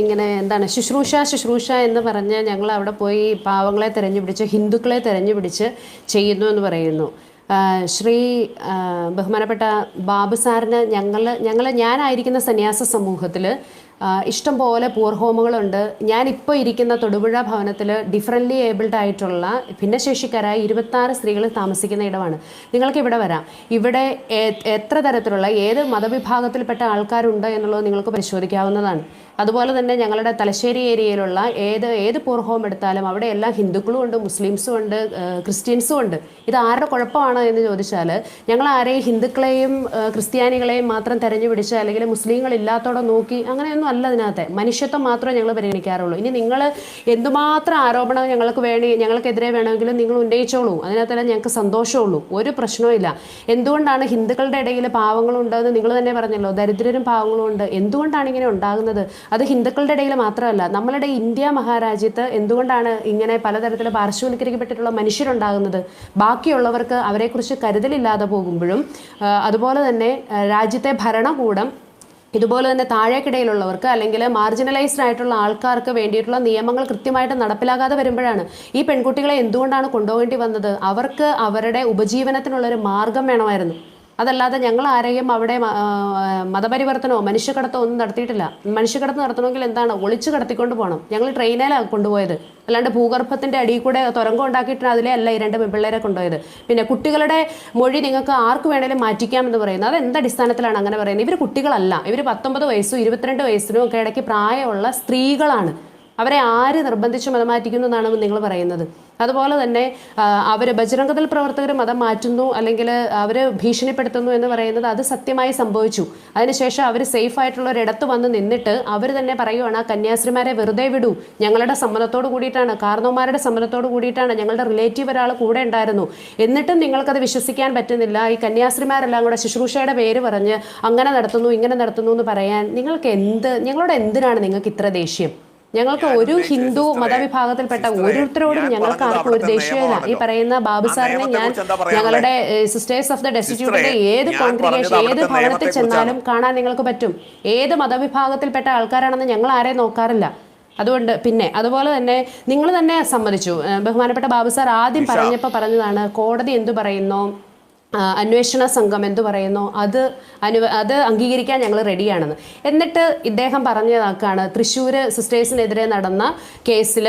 ഇങ്ങനെ എന്താണ് ശുശ്രൂഷ ശുശ്രൂഷ എന്ന് പറഞ്ഞാൽ ഞങ്ങൾ അവിടെ പോയി പാവങ്ങളെ തിരഞ്ഞു പിടിച്ച് ഹിന്ദുക്കളെ തിരഞ്ഞു പിടിച്ച് ചെയ്യുന്നു എന്ന് പറയുന്നു. ശ്രീ ബഹുമാനപ്പെട്ട ബാബു സാറിന് ഞങ്ങൾ ഞങ്ങൾ ഞാനായിരിക്കുന്ന സന്യാസ സമൂഹത്തിൽ ഇഷ്ടം പോലെ പൂർ ഹോമുകളുണ്ട് ഞാനിപ്പോൾ ഇരിക്കുന്ന തൊടുപുഴ ഭവനത്തിൽ ഡിഫറന്റ്ലി ഏബിൾഡ് ആയിട്ടുള്ള ഭിന്നശേഷിക്കാരായ ഇരുപത്താറ് സ്ത്രീകൾ താമസിക്കുന്ന ഇടമാണ്. നിങ്ങൾക്ക് ഇവിടെ വരാം. ഇവിടെ എത്ര തരത്തിലുള്ള ഏത് മതവിഭാഗത്തിൽപ്പെട്ട ആൾക്കാരുണ്ട് എന്നുള്ളത് നിങ്ങൾക്ക് പരിശോധിക്കാവുന്നതാണ്. അതുപോലെ തന്നെ ഞങ്ങളുടെ തലശ്ശേരി ഏരിയയിലുള്ള ഏത് ഏത് പൂർ ഹോം എടുത്താലും അവിടെ എല്ലാ ഹിന്ദുക്കളും ഉണ്ട് മുസ്ലിംസും ഉണ്ട് ക്രിസ്ത്യൻസും ഉണ്ട്. ഇത് ആരുടെ കുഴപ്പമാണ് എന്ന് ചോദിച്ചാൽ ഞങ്ങൾ ആരെയും ഹിന്ദുക്കളെയും ക്രിസ്ത്യാനികളെയും മാത്രം തെരഞ്ഞു പിടിച്ച് അല്ലെങ്കിൽ മുസ്ലിങ്ങൾ ഇല്ലാത്തോടെ നോക്കി അങ്ങനെയൊന്നും അല്ല ഇതിനകത്തെ മനുഷ്യത്വം മാത്രമേ ഞങ്ങൾ പരിഗണിക്കാറുള്ളൂ. ഇനി നിങ്ങൾ എന്തുമാത്രം ആരോപണം ഞങ്ങൾക്ക് വേണി ഞങ്ങൾക്കെതിരെ വേണമെങ്കിലും നിങ്ങൾ ഉന്നയിച്ചോളൂ. അതിനകത്തെല്ലാം ഞങ്ങൾക്ക് സന്തോഷമുള്ളൂ. ഒരു പ്രശ്നവും ഇല്ല. എന്തുകൊണ്ടാണ് ഹിന്ദുക്കളുടെ ഇടയിൽ പാവങ്ങളുണ്ടെന്ന് നിങ്ങൾ തന്നെ പറഞ്ഞല്ലോ. ദരിദ്രരും പാവങ്ങളും ഉണ്ട്. എന്തുകൊണ്ടാണ് ഇങ്ങനെ ഉണ്ടാകുന്നത്? അത് ഹിന്ദുക്കളുടെ ഇടയിൽ മാത്രമല്ല. നമ്മളുടെ ഇന്ത്യ മഹാരാജ്യത്ത് എന്തുകൊണ്ടാണ് ഇങ്ങനെ പലതരത്തിൽ പാർശ്വവൽക്കരിക്കപ്പെട്ടിട്ടുള്ള മനുഷ്യരുണ്ടാകുന്നത്? ബാക്കിയുള്ളവർക്ക് അവരെക്കുറിച്ച് കരുതലില്ലാതെ പോകുമ്പോഴും അതുപോലെ തന്നെ രാജ്യത്തെ ഭരണകൂടം ഇതുപോലെ തന്നെ താഴേക്കിടയിലുള്ളവർക്ക് അല്ലെങ്കിൽ മാർജിനലൈസ്ഡ് ആയിട്ടുള്ള ആൾക്കാർക്ക് വേണ്ടിയിട്ടുള്ള നിയമങ്ങൾ കൃത്യമായിട്ട് നടപ്പിലാകാതെ വരുമ്പോഴാണ് ഈ പെൺകുട്ടികളെ എന്തുകൊണ്ടാണ് കൊണ്ടുപോകേണ്ടി വന്നത്? അവർക്ക് അവരുടെ ഉപജീവനത്തിനുള്ളൊരു മാർഗം വേണമായിരുന്നു. അതല്ലാതെ ഞങ്ങൾ ആരെയും അവിടെ മതപരിവർത്തനമോ മനുഷ്യക്കടത്തോ ഒന്നും നടത്തിയിട്ടില്ല. മനുഷ്യക്കടത്ത് നടത്തണമെങ്കിൽ എന്താണ്? ഒളിച്ചു കടത്തിക്കൊണ്ട് പോകണം ഞങ്ങൾ ട്രെയിനിലാണ് കൊണ്ടുപോയത്. അല്ലാണ്ട് ഭൂഗർഭത്തിന്റെ അടിയിൽ കൂടെ തുരങ്കം ഉണ്ടാക്കിയിട്ടാണ് അതിലെ അല്ല ഈ രണ്ട് പെൺപിള്ളേരെ കൊണ്ടുപോയത്. പിന്നെ കുട്ടികളുടെ മൊഴി നിങ്ങൾക്ക് ആർക്ക് വേണേലും മാറ്റിക്കാമെന്ന് പറയുന്നത്. അത് എന്ത് അടിസ്ഥാനത്തിലാണ് അങ്ങനെ പറയുന്നത്? ഇവർ കുട്ടികളല്ല. ഇവർ പത്തൊമ്പത് വയസ്സും ഇരുപത്തിരണ്ട് വയസ്സിനും ഒക്കെ ഇടയ്ക്ക് പ്രായമുള്ള സ്ത്രീകളാണ്. അവരെ ആര് നിർബന്ധിച്ച് മതം മാറ്റിക്കുന്നു എന്നാണ് നിങ്ങൾ പറയുന്നത്. അതുപോലെ തന്നെ അവർ ബജരംഗതൽ പ്രവർത്തകർ മതം മാറ്റുന്നു അല്ലെങ്കിൽ അവർ ഭീഷണിപ്പെടുത്തുന്നു എന്ന് പറയുന്നത് അത് സത്യമായി സംഭവിച്ചു. അതിനുശേഷം അവർ സേഫ് ആയിട്ടുള്ള ഒരിടത്ത് വന്ന് നിന്നിട്ട് അവർ തന്നെ പറയുവാണ് ആ കന്യാസ്ത്രീമാരെ വെറുതെ വിടൂ. ഞങ്ങളുടെ സമ്മതത്തോട് കൂടിയിട്ടാണ് കാർണവന്മാരുടെ സമ്മതത്തോട് കൂടിയിട്ടാണ് ഞങ്ങളുടെ റിലേറ്റീവ് ഒരാൾ കൂടെ ഉണ്ടായിരുന്നു. എന്നിട്ടും നിങ്ങൾക്കത് വിശ്വസിക്കാൻ പറ്റുന്നില്ല. ഈ കന്യാസ്ത്രീമാരെല്ലാം കൂടെ ശുശ്രൂഷയുടെ പേര് പറഞ്ഞ് അങ്ങനെ നടത്തുന്നു ഇങ്ങനെ നടത്തുന്നു എന്ന് പറയാൻ നിങ്ങൾക്ക് എന്ത് ഞങ്ങളോട് എന്തിനാണ് നിങ്ങൾക്ക് ഇത്ര ദേഷ്യം? ഞങ്ങൾക്ക് ഒരു ഹിന്ദു മതവിഭാഗത്തിൽപ്പെട്ട ഓരോരുത്തരോടും ഞങ്ങൾക്ക് ആർക്കും ഒരു ദേഷ്യമില്ല. ഈ പറയുന്ന ബാബു സാറിനെ ഞാൻ? ഞങ്ങളുടെ സിസ്റ്റേഴ്സ് ഓഫ് ദ ഡെസ്റ്റിറ്റ്യൂട്ടിന്റെ ഏത് കോൺഗ്രിഗേഷൻ ഏത് ഭവനത്തിൽ ചെന്നാലും കാണാൻ നിങ്ങൾക്ക് പറ്റും. ഏത് മതവിഭാഗത്തിൽപ്പെട്ട ആൾക്കാരാണെന്ന് ഞങ്ങൾ ആരെയും നോക്കാറില്ല. അതുകൊണ്ട് പിന്നെ അതുപോലെ തന്നെ നിങ്ങൾ തന്നെ സമ്മതിച്ചു. ബഹുമാനപ്പെട്ട ബാബു സാർ ആദ്യം പറഞ്ഞപ്പോൾ പറഞ്ഞതാണ് കോടതി എന്തു പറയുന്നു? അന്വേഷണ സംഘം എന്തു പറയുന്നു? അത് അനു അത് അംഗീകരിക്കാൻ ഞങ്ങൾ റെഡിയാണെന്ന്. എന്നിട്ട് ഇദ്ദേഹം പറഞ്ഞതാക്കാണ് തൃശ്ശൂർ സിസ്റ്റേഴ്സിനെതിരെ നടന്ന കേസിൽ